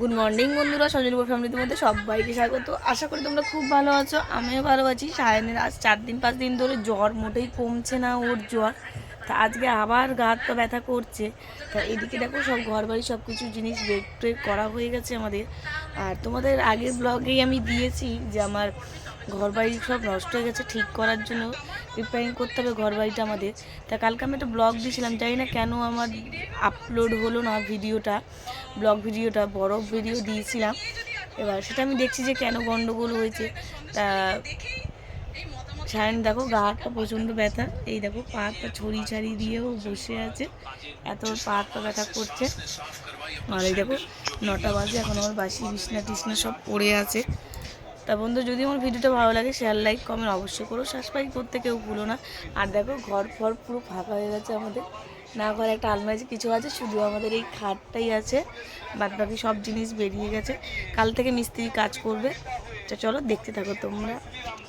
Good morning বন্ধুরা। সজনীপুর ফ্যামিলির মধ্যে সবাইকে স্বাগত। আশা করি তোমরা খুব ভালো আছো, আমিও ভালো আছি। সায়নের আজ চার দিন, পাঁচ দিন ধরে জ্বর মোটেই কমছে না ওর জ্বর। তা আজকে আবার গা তো ব্যথা করছে। তা এদিকে দেখো সব ঘর বাড়ি সব কিছু জিনিস টেক করা হয়ে গেছে আমাদের। আর তোমাদের আগের ব্লগেই আমি দিয়েছি যে আমার ঘর বাড়ি সব নষ্ট হয়ে গেছে ঠিক করার জন্য রিপেয়ারিং করতে হবে ঘর বাড়িটা আমাদের। তা কালকে আমি একটা ব্লগ দিয়েছিলাম, জানি না কেন আমার আপলোড হলো না ভিডিওটা ব্লগ ভিডিওটা, বড় ভিডিও দিয়েছিলাম। এবার সেটা আমি দেখছি যে কেন গণ্ডগোল হয়েছে। তা সায়ন, দেখো গা হাতটা প্রচণ্ড ব্যথা। এই দেখো পা হাতটা ছড়ি ছাড়ি দিয়েও বসে আছে। এত পা হাতটা ব্যথা করছে। আর এই দেখো নটা বাজে, এখন আমার বাসি বিছনা টিছনা সব পড়ে আছে। তা বন্ধু, যদি আমার ভিডিওটা ভালো লাগে শেয়ার লাইক কমেন্ট অবশ্যই করো। সাবস্ক্রাইব করতে কেউ ভুলো না। আর দেখো ঘর ফর পুরো ফাঁকা হয়ে গেছে আমাদের। না ঘরে একটা আলমারি কিছু আছে, শুধু আমাদের এই খাটটাই আছে। বাদ বাকি সব জিনিস বেরিয়ে গেছে। কাল থেকে মিস্ত্রি কাজ করবে। তো চলো দেখতে থাকো তোমরা।